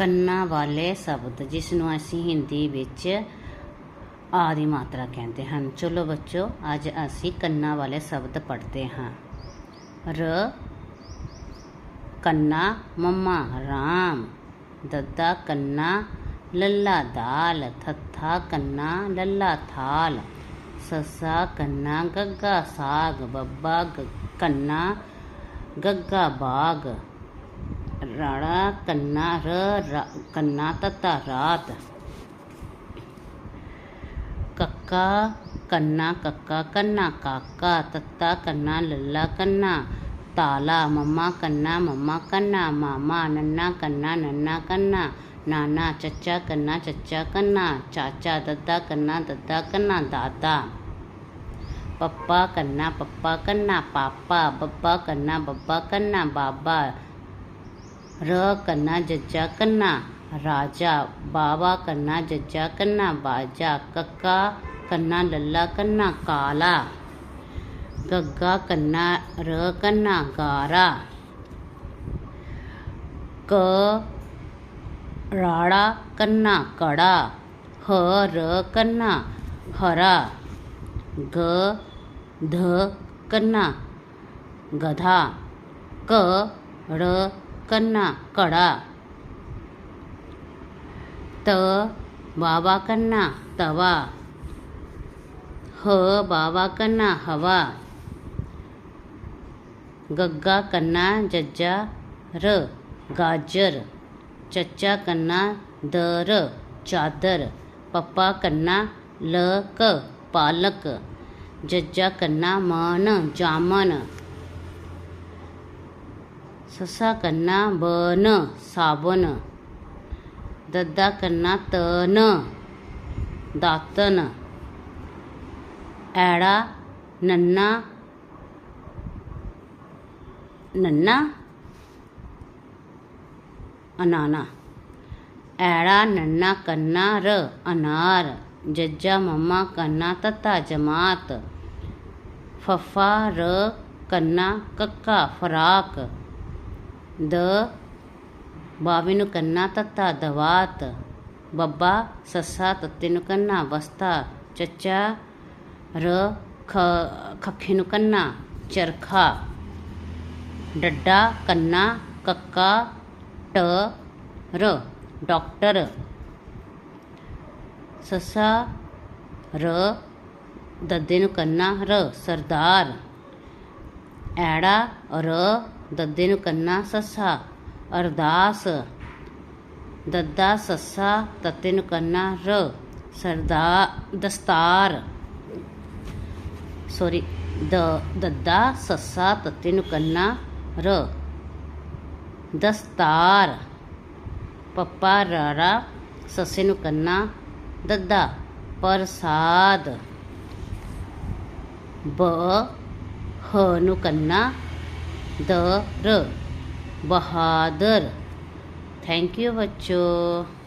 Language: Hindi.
ਕੰਨਾਂ ਵਾਲੇ ਸ਼ਬਦ, ਜਿਸ ਨੂੰ ਅਸੀਂ ਹਿੰਦੀ ਵਿੱਚ ਆਦਿ ਮਾਤਰਾ ਕਹਿੰਦੇ ਹਨ। ਚਲੋ ਬੱਚੋ, ਅੱਜ ਅਸੀਂ ਕੰਨਾਂ ਵਾਲੇ ਸ਼ਬਦ ਪੜ੍ਹਦੇ ਹਾਂ। ਰ, ਕੰਨਾ, ਮੰਮਾ, ਰਾਮ। ਦੱਦਾ, ਕੰਨਾ, ਲੱਲਾ, ਦਾਲ। ਥੱਥਾ, ਕੰਨਾ, ਲੱਲਾ, ਥਾਲ। ਸੱਸਾ, ਕੰਨਾ, ਗੱਗਾ, ਸਾਗ। ਬੱਬਾ, ਗ- ਕੰਨਾ, ਗੱਗਾ, ਬਾਗ। राणा कन्ना र रा, कन्ना तथा रात कक्का कन्ना कक्का कन्ना काका तत्ता कन्ना लल्ला कन्ना ताला मम्मा कन्ना मम्मा कन्ना मामा नन्ना कन्ना नन्ना कन्ना नाना चचा कन्ना चचा कन्ना चाचा दद्दा कन्ना दद्दा कन्ना दादा। पप्पा कन्ना पप्पा कन्ना पापा बब्बा कन्ना बब्बा कन्ना बाबा र कन्ना जज्जा कन्ना, राजा बाबा कन्ना जज्जा कन्ना, बाजा कक्का कन्ना लल्ला कन्ना काला, गग्गा कन्ना र कन्ना गारा, क राड़ा कन्ना कड़ा, ह र कन्ना हरा, ग ध कन्ना गधा, क र करना कड़ा। त बाबा करना तवा। ह बाबा करना हवा। गग्गा करना जज्जा र, गाजर। चच्चा करना दर चादर। पप्पा करना लक पालक। जज्जा करना मन, जामन। ससा करना बन साबन दद्दा करना तन, दातन. ऐड़ा, नन्ना. नन्ना? अनाना. ऐड़ा, नन्ना करना र, अनार. जज्जा, मम्मा करना तत्ता, जमात. फफा, र करना कक्का, फराक. द कन्ना तत्ता दवात। बब्बा ಬಬ್ಬ तत्ते नु कन्ना बस्ता चचा र ख खखिनु कन्ना चरखा। डड्डा कन्ना कक्का ट र डॉक्टर। ससा र दद्देनु कन्ना र सरदार। ऐड़ा र ਦੱਦੇ ਨੂੰ ਕੰਨਾ ਸੱਸਾ, ਅਰਦਾਸ। ਦੱਦਾ ਸੱਸਾ, ਤੱਤੇ ਨੂੰ ਕੰਨਾ ਰ, ਸਰਦਾ ਦਸਤਾਰ। ਸੋਰੀ ਦ, ਦੱਦਾ ਸੱਸਾ, ਤੱਤੇ ਨੂੰ ਕੰਨਾ ਰ। ਦਸਤਾਰ। ਪੱਪਾ ਰਾਰਾ, ਸੱਸੇ ਨੂੰ ਕੰਨਾ ਦੱਦਾ। ਪ੍ਰਸਾਦ। ਬ, ਹ ਨੂੰ ਕੰਨਾ द र बहादुर। थैंक यू बच्चों।